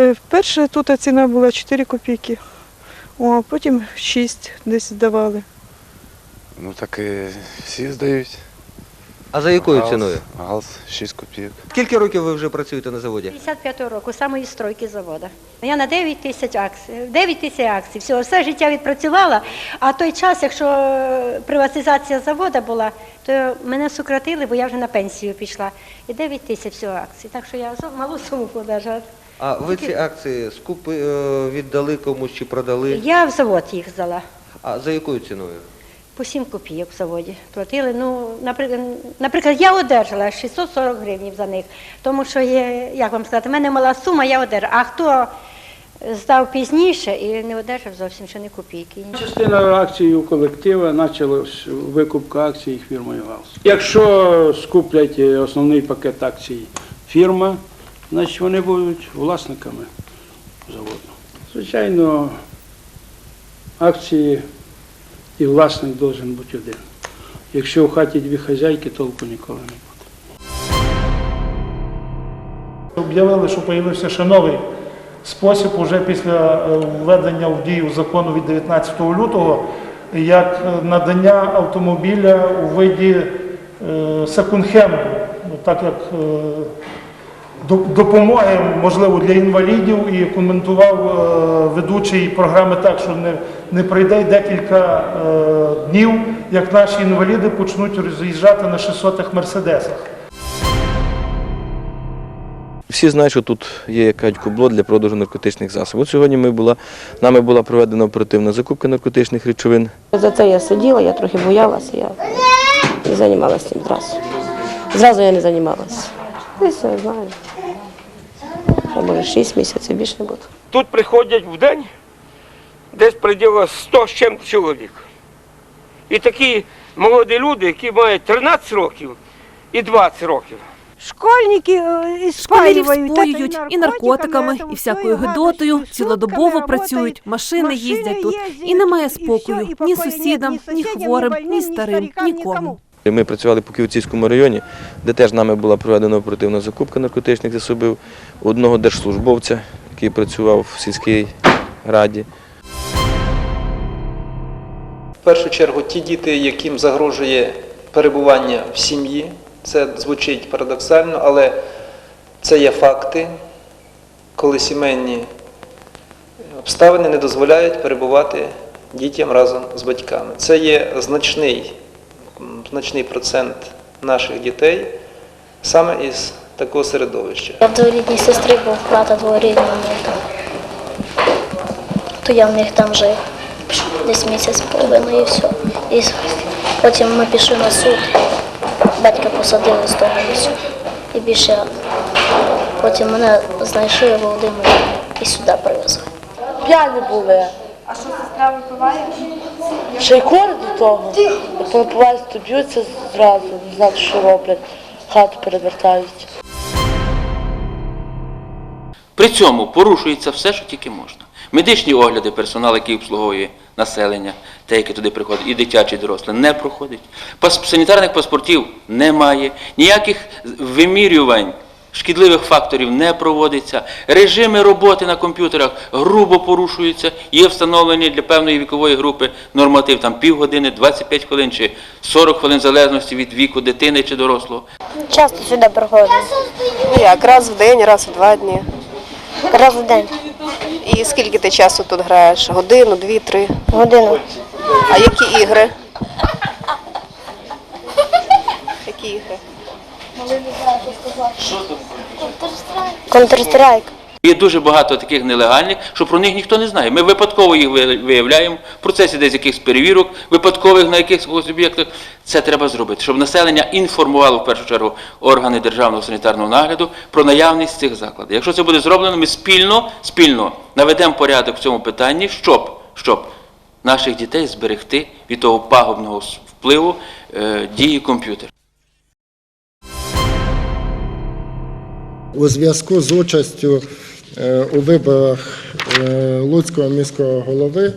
Е, Вперше тут ціна була 4 копійки, а потім 6 десь здавали. Ну так і всі здають. А за якою Галс- ціною? Галс 6 копійок. Скільки років ви вже працюєте на заводі? 55-го року, самої стройки заводу. Я на 9 тисяч акцій, 9 тисяч акцій. Все, все життя відпрацювала. А той час, якщо е, приватизація заводу була, то мене сократили, бо я вже на пенсію пішла. І 9 тисяч всього акцій. Так що я зо- малу суму подержала. А ви ці акції скупи е, віддали комусь чи продали? Я в завод їх здала. А за якою ціною? По 7 копійок в заводі платили. Ну, наприклад, наприклад, я одержала 640 гривень за них, тому що є, як вам сказати, в мене мала сума, я одержала. А хто здав пізніше і не одержав зовсім ще не копійки. Частина акцій у колектива почалась викупка акцій фірмою ГАЛС. Якщо скуплять е, основний пакет акцій фірма, значить вони будуть власниками заводу. Звичайно, акції і власник должен бути один. Якщо в хаті дві хазяйки, толку ніколи не буде. Об'явили, що з'явився ще новий спосіб уже після е, введення в дію закону від 19 лютого, як е, надання автомобіля у виді е, секонд-хенду, Ну, так як допомоги, можливо, для інвалідів, і коментував е, ведучий програми так, що не, не пройде декілька е, днів, як наші інваліди почнуть роз'їжджати на 600-х мерседесах. Всі знають, що тут є якась кубло для продажу наркотичних засобів. От сьогодні ми була, нами була проведена оперативна закупка наркотичних речовин. За це я сиділа, я трохи боялася, я не займалася цим зразу. Зразу я не займалася. Десь я знаю. А може 6 місяців більше не буде. Тут приходять в день десь приділо 100 з чим чоловік. І такі молоді люди, які мають 13 років і 20 років. Школьники е, Школярів споюють і наркотиками, і всякою гидотою, цілодобово працюють, машини їздять тут. І немає спокою ні сусідам, ні хворим, ні старим, нікому. Ми працювали по Київцівському районі, де теж нами була проведена оперативна закупка наркотичних засобів одного держслужбовця, який працював в сільській раді. В першу чергу ті діти, яким загрожує перебування в сім'ї, це звучить парадоксально, але це є факти, коли сімейні обставини не дозволяють перебувати дітям разом з батьками. Це є значний, значний процент наших дітей саме із такого середовища. Я в дворідній сестри був брата дворідного. То я в них там жив десь місяць половиною і все. І потім ми пішли на суд. Батька посадили з того місця. І більше потім мене знайшли Володимир і сюди привезли. П'яні були. А що сестра випиває? Ще й кори до того. Як напиваються, то б'ються зразу, не знають, що роблять. Хату перевертають. При цьому порушується все, що тільки можна. Медичні огляди персоналу, який обслуговує населення, те, яке туди приходить, і дитячі, і дорослі, не проходить. Санітарних паспортів немає, ніяких вимірювань шкідливих факторів не проводиться. Режими роботи на комп'ютерах грубо порушуються. Є встановлені для певної вікової групи норматив там півгодини, 25 хвилин чи 40 хвилин, в залежності від віку дитини чи дорослого. Часто сюди приходять. Ну як, раз в день, раз в два дні. Раз в день. І скільки ти часу тут граєш? Годину, дві, три. Годину. А які ігри? Які ігри? Counter-Strike. Є дуже багато таких нелегальних, що про них ніхто не знає. Ми випадково їх виявляємо в процесі десь якихось перевірок, випадкових на якихось об'єктах. Це треба зробити, щоб населення інформувало в першу чергу органи державного санітарного нагляду про наявність цих закладів. Якщо це буде зроблено, ми спільно, спільно наведемо порядок в цьому питанні, щоб, щоб наших дітей зберегти від того пагубного впливу е, дії комп'ютера. У зв'язку з участю е, у виборах е, Луцького міського голови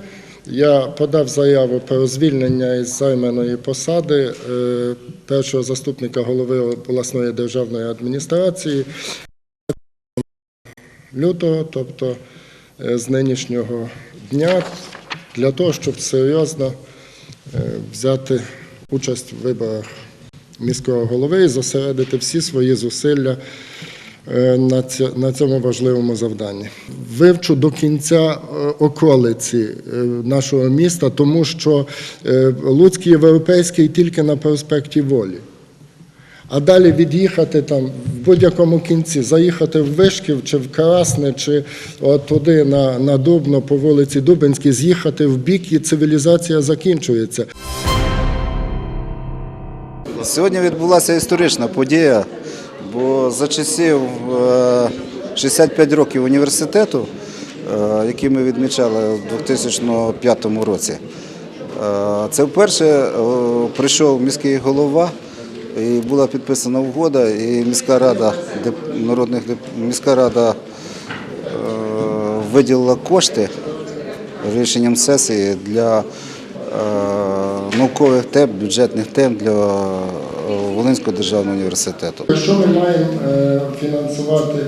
я подав заяву про звільнення із займаної посади е, першого заступника голови обласної державної адміністрації. лютого, тобто з нинішнього дня, для того, щоб серйозно взяти участь в виборах міського голови і зосередити всі свої зусилля на цьому важливому завданні. Вивчу до кінця е, околиці е, нашого міста, тому що е, Луцький європейський тільки на проспекті Волі. А далі від'їхати там в будь-якому кінці, заїхати в Вишків чи в Красне, чи от туди на, на Дубно по вулиці Дубинській, з'їхати в бік, і цивілізація закінчується. Сьогодні відбулася історична подія, бо за часів е, 65 років університету, е, які ми відмічали у 2005 році, е, це вперше е, прийшов міський голова і була підписана угода, і міська рада народних міська рада е, виділила кошти рішенням сесії для е, наукових тем, бюджетних тем для е, Волинського державного університету. Якщо ми маємо е, фінансувати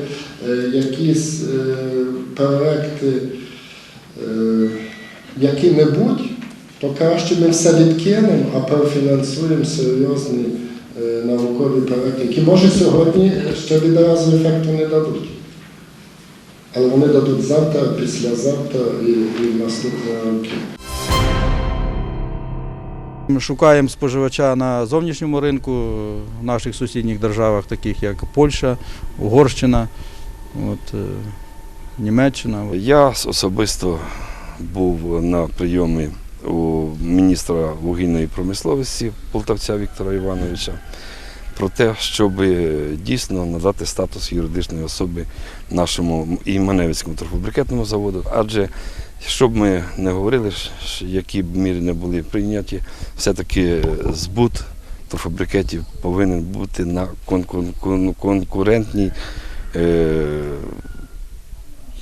е, якісь е, проекти які-небудь, то краще ми все відкинемо, а профінансуємо серйозні наукові проекти, які може сьогодні ще відразу ефекту не дадуть. Але вони дадуть завтра, післязавтра і, і в наступні роки. Ми шукаємо споживача на зовнішньому ринку в наших сусідніх державах, таких як Польща, Угорщина, от, е, Німеччина. Я особисто був на прийомі у міністра вугільної промисловості Полтавця Віктора Івановича про те, щоб дійсно надати статус юридичної особи нашому і Маневицькому торфобрикетному заводу. Адже щоб ми не говорили, які б міри не були прийняті, все-таки збут торфобрикетів повинен бути на конкур- кон- конкурентній е,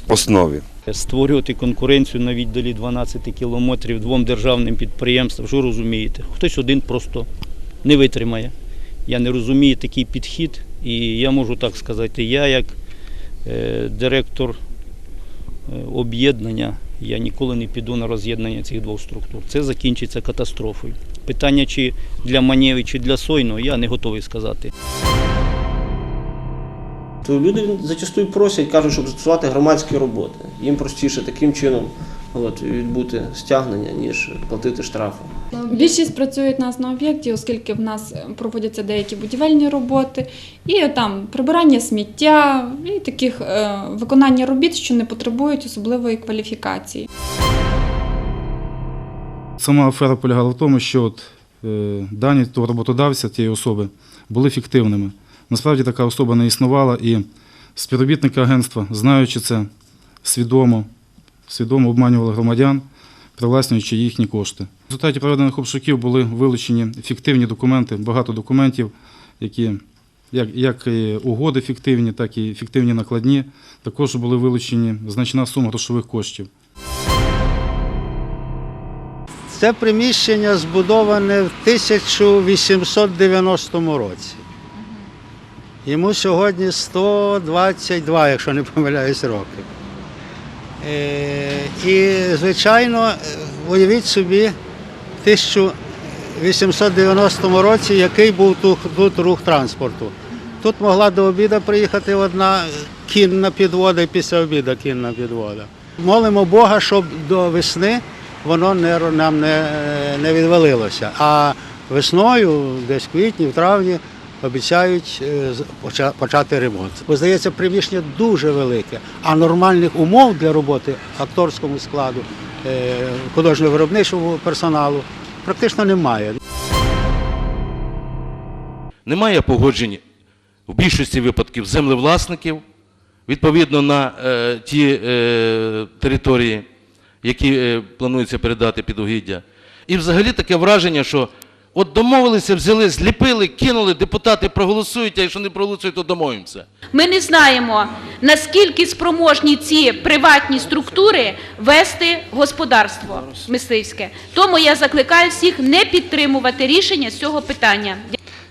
основі. Створювати конкуренцію на віддалі 12 кілометрів двом державним підприємствам, що розумієте? Хтось один просто не витримає. Я не розумію такий підхід, і я можу так сказати, я як е, директор е, об'єднання, я ніколи не піду на роз'єднання цих двох структур. Це закінчиться катастрофою. Питання, чи для Манєві, чи для Сойного, я не готовий сказати. То люди зачастую просять, кажуть, щоб застосувати громадські роботи. Їм простіше таким чином от, відбути стягнення, ніж платити штрафи. Більшість працюють нас на об'єкті, оскільки в нас е, проводяться деякі будівельні роботи, і там прибирання сміття, і таких е, виконання робіт, що не потребують особливої кваліфікації. Сама афера полягала в тому, що от, е, дані того роботодавця, тієї особи, були фіктивними. Насправді така особа не існувала, і співробітники агентства, знаючи це, свідомо, свідомо обманювали громадян, привласнюючи їхні кошти. В результаті проведених обшуків були вилучені фіктивні документи, багато документів, які як, як і угоди фіктивні, так і фіктивні накладні. Також були вилучені значна сума грошових коштів. Це приміщення збудоване в 1890 році. Йому сьогодні 122, якщо не помиляюсь, роки. Е, І, звичайно, уявіть собі, в 1890 році який був тут рух транспорту. Тут могла до обіду приїхати одна кінна підвода і після обіду кінна підвода. Молимо Бога, щоб до весни воно не, нам не, не відвалилося. А весною, десь в квітні, в травні, обіцяють е, почати ремонт. Бо здається, приміщення дуже велике, а нормальних умов для роботи акторському складу, е, художньо-виробничого персоналу практично немає. Немає погоджень в більшості випадків землевласників відповідно на е, ті е, території, які е, планується передати під угіддя. І взагалі таке враження, що от домовилися, взяли, зліпили, кинули, депутати проголосують, а якщо не проголосують, то домовимося. Ми не знаємо, наскільки спроможні ці приватні структури вести господарство мисливське. Тому я закликаю всіх не підтримувати рішення з цього питання.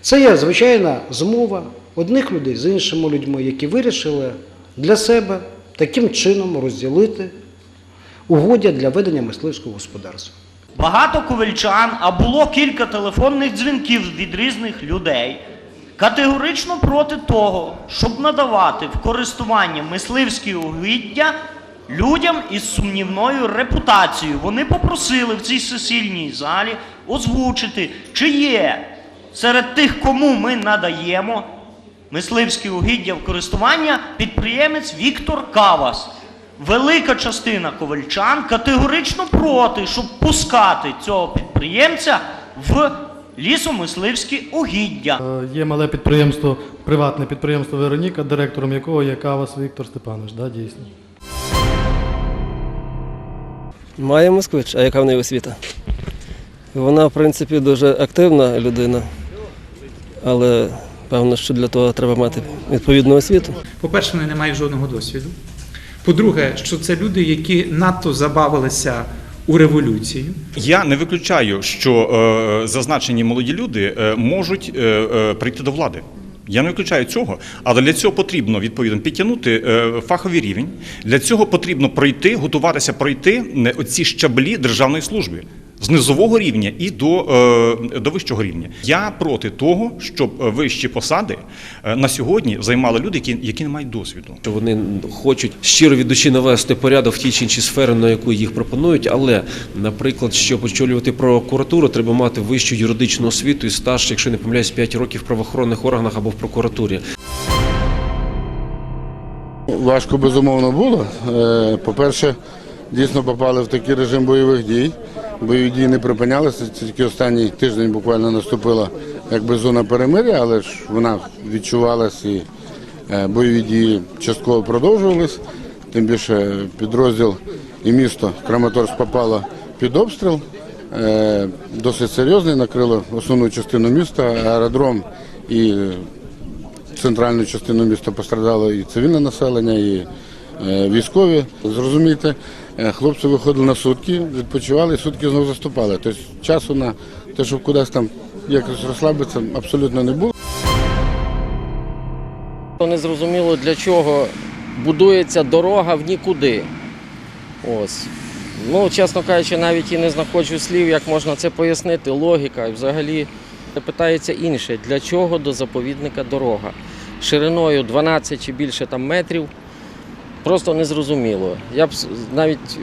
Це є звичайна змова одних людей з іншими людьми, які вирішили для себе таким чином розділити угодя для ведення мисливського господарства. Багато ковальчан, а було кілька телефонних дзвінків від різних людей, категорично проти того, щоб надавати в користування мисливські угіддя людям із сумнівною репутацією. Вони попросили в цій сесільній залі озвучити, чи є серед тих, кому ми надаємо мисливські угіддя в користування підприємець Віктор Кавас. Велика частина ковальчан категорично проти, щоб пускати цього підприємця в лісомисливські угіддя. Е, Є мале підприємство, приватне підприємство Вероніка, директором якого є Кавас Віктор Степанович, да, дійсно. Має москвич, а яка в неї освіта? Вона, в принципі, дуже активна людина, але певно, що для того треба мати відповідну освіту. По-перше, вони не мають жодного досвіду. По-друге, що це люди, які надто забавилися у революцію. Я не виключаю, що е, зазначені молоді люди е, можуть е, е, прийти до влади. Я не виключаю цього, але для цього потрібно відповідно підтягнути е, фаховий рівень. Для цього потрібно пройти, готуватися пройти е, оці щаблі державної служби з низового рівня і до, е, до вищого рівня. Я проти того, щоб е, вищі посади е, на сьогодні займали люди, які, які не мають досвіду. що вони хочуть щиро від душі навести порядок в тій чи іншій сфері, на яку їх пропонують. Але, наприклад, щоб очолювати прокуратуру, треба мати вищу юридичну освіту і стаж, якщо не помиляюсь, 5 років в правоохоронних органах або в прокуратурі. Важко безумовно було. По-перше, дійсно попали в такий режим бойових дій. Бойові дії не припинялися. Це тільки останній тиждень буквально наступила якби зона перемиря, але ж вона відчувалась і е, бойові дії частково продовжувались. Тим більше підрозділ і місто Краматорськ попало під обстріл. Е, Досить серйозний, накрило основну частину міста, аеродром і центральну частину міста пострадало і цивільне населення, і е, військові. Зрозумійте, е, хлопці виходили на сутки, відпочивали сутки знову заступали. Тобто часу на те, щоб кудись там якось розслабитися, абсолютно не було. Не зрозуміло для чого будується дорога в нікуди. Ось. Ну, чесно кажучи, навіть і не знаходжу слів, як можна це пояснити. Логіка і взагалі питається інше, для чого до заповідника дорога. Шириною 12 чи більше там метрів. Просто незрозуміло. Я б навіть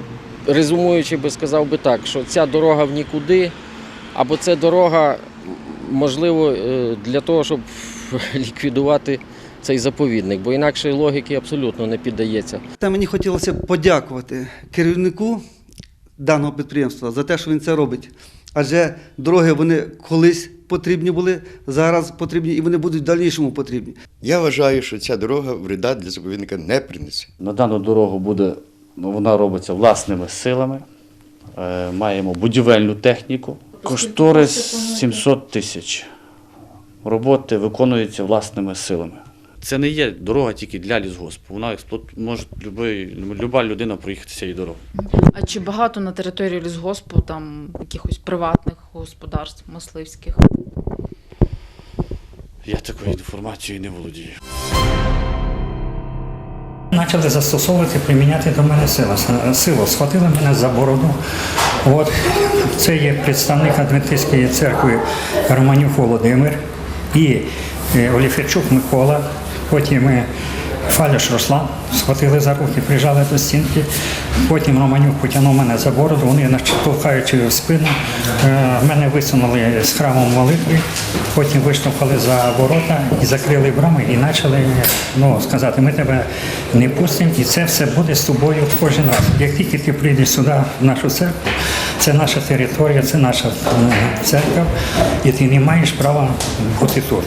резюмуючи би сказав би так, що ця дорога в нікуди, або це дорога, можливо, е, для того, щоб ліквідувати цей заповідник, бо інакше логіки абсолютно не піддається. Та мені хотілося подякувати керівнику даного підприємства за те, що він це робить. Адже дороги вони колись потрібні були, зараз потрібні і вони будуть в дальнішому потрібні. Я вважаю, що ця дорога вреда для заповідника не принесе. На дану дорогу буде, ну, вона робиться власними силами. Е, Маємо будівельну техніку. Кошторис 700 тисяч. Роботи виконуються власними силами. Це не є дорога тільки для лісгоспу. Вона експлуат... може любий, люба людина проїхати цією дорогою. А чи багато на території лісгоспу там якихось приватних господарств, мисливських? Я такою інформацією не володію. Почали застосовувати, приміняти до мене силу. Силу схватили мене за бороду. От це є представник Адвентистської церкви Романюк Володимир і е, Оліферчук Микола. Потім е, Фаляш Руслан схватили за руки, прижали до стінки. Потім Романюк потягнув мене за бороду, вони наче толкаючи в спину. Е, Мене висунули з храмом молитви, потім виштовхали за ворота і закрили брами і почали ну, сказати, ми тебе не пустимо, і це все буде з тобою кожен раз. Як тільки ти прийдеш сюди, в нашу церкву, це наша територія, це наша е, церква, і ти не маєш права бути тут.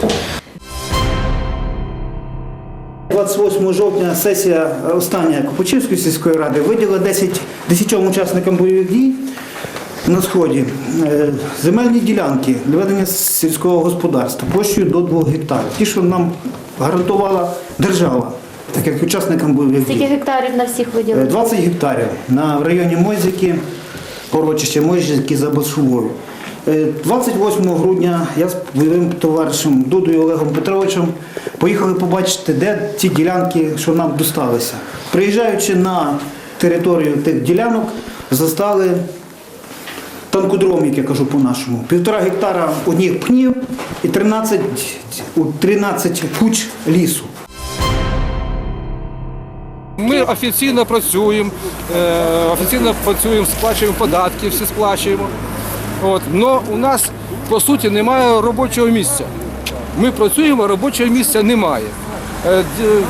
28 жовтня сесія е, остання Копачівської сільської ради виділила 10, 10 учасникам бойових дій на сході е, земельні ділянки для ведення сільського господарства площею до 2 гектарів. Ті, що нам гарантувала держава, так як учасникам бойових дій. Скільки гектарів на всіх Е, виділили? 20 гектарів на в районі Мойзики, порочище Мойзики за Басшувою. Е, 28 грудня я з бойовим товаришем Дудою Олегом Петровичем поїхали побачити, де ці ділянки, що нам досталися. Приїжджаючи на територію тих ділянок, застали танкодром, як я кажу по-нашому. Півтора гектара одних пнів і 13, 13 куч лісу. Ми офіційно працюємо, е, офіційно працюємо, сплачуємо податки, всі сплачуємо. От. Но у нас по суті немає робочого місця. Ми працюємо, робочого місця немає. Е,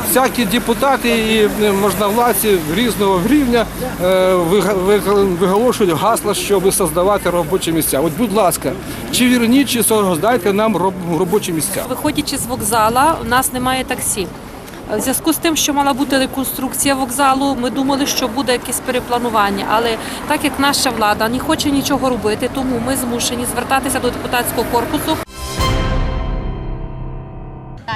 Всякі депутати і е, можновладці різного рівня е, виголошують гасла, щоб создавати робочі місця. От, будь ласка, чи вірніть, чи создайте нам робочі місця. Виходячи з вокзала, у нас немає таксі. В зв'язку з тим, що мала бути реконструкція вокзалу, ми думали, що буде якесь перепланування. Але так як наша влада не хоче нічого робити, тому ми змушені звертатися до депутатського корпусу.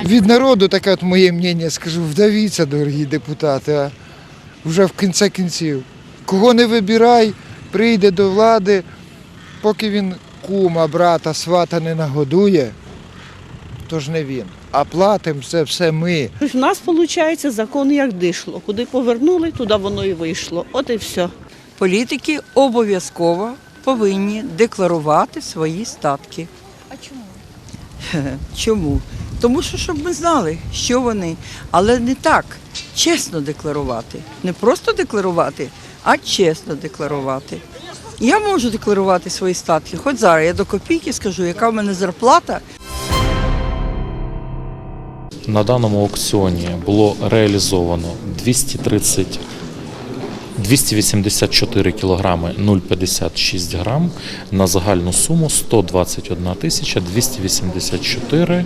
Від народу таке от моє мнення, скажу, вдавіться, дорогі депутати, а вже в кінці кінців. Кого не вибирай, прийде до влади, поки він кума, брата, свата не нагодує, то ж не він. А платимо це все ми. У нас виходить закон як дишло. Куди повернули, туди воно і вийшло. От і все. Політики обов'язково повинні декларувати свої статки. А чому? Чому? Тому що щоб ми знали, що вони, але не так. Чесно декларувати. Не просто декларувати, а чесно декларувати. Я можу декларувати свої статки. Хоч зараз я до копійки скажу, яка в мене зарплата. На даному аукціоні було реалізовано 230 284 кілограми 0,56 грам на загальну суму 121 тисяча 284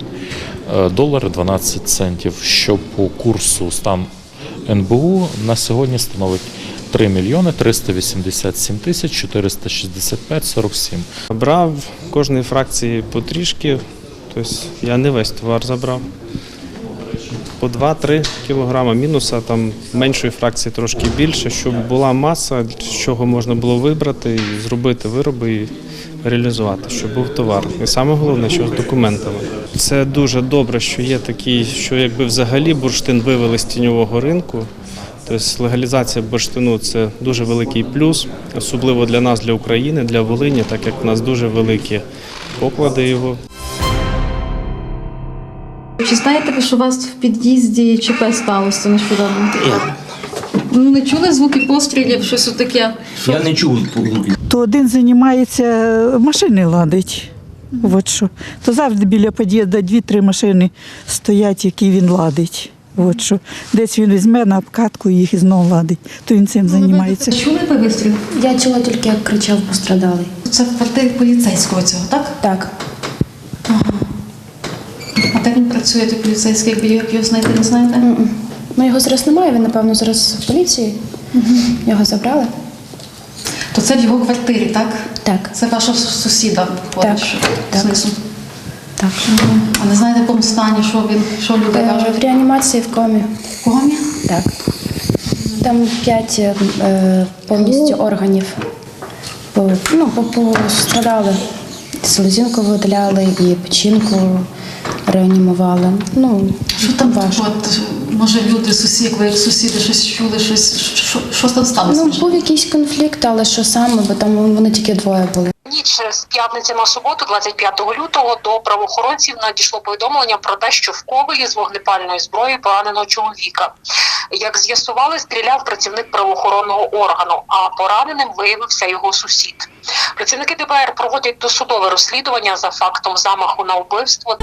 е, долари 12 центів, що по курсу стан НБУ на сьогодні становить 3 мільйони 387 тисяч 465 47. Брав кожної фракції по трішки, тобто я не весь товар забрав. По 2-3 кілограма мінуса, там меншої фракції трошки більше, щоб була маса, з чого можна було вибрати зробити вироби і реалізувати, щоб був товар. І саме головне, що з документами. Це дуже добре, що є такі, що якби взагалі бурштин вивели з тіньового ринку. Тобто легалізація бурштину це дуже великий плюс, особливо для нас, для України, для Волині, так як в нас дуже великі поклади його. Чи знаєте ви, що у вас в під'їзді ЧП сталося нещодавно? Ну, не чули звуки пострілів, щось таке? Я не чув звуків. То один займається машини ладить. От що. То завжди біля під'їзду дві-три машини стоять, які він ладить. От що. Десь він візьме на обкатку і їх і знову ладить. То він цим займається. Чули ви вистріл? Я чула тільки, як кричав пострадалий. Це в квартирі поліцейського цього, так? Так. А де він працює, той поліцейський, якби як його знайти, не знаєте? Ну його зараз немає, він, напевно, зараз в поліції. Його забрали. То це в його квартирі, так? Так. Це ваша сусіда виходить Так, що так. знизу. Так. А не знаєте, в якому стані, що він, що люди Е, кажуть? В реанімації в комі. В комі? Так. Там п'ять е, повністю органів по, ну, по- пострадали. Селезінку видаляли і печінку реанімували. Ну, Що там От, може люди, сусіди, ви як сусіди щось чули, щось, що, що там сталося? ну, був якийсь конфлікт, але що саме, бо там вони тільки двоє були. Ніч з п'ятниці на суботу, 25 лютого, до правоохоронців надійшло повідомлення про те, що в Ковелі з вогнепальної зброї поранено чоловіка. Як з'ясували, стріляв працівник правоохоронного органу, а пораненим виявився його сусід. Працівники ДБР проводять досудове розслідування за фактом замаху на вбивство.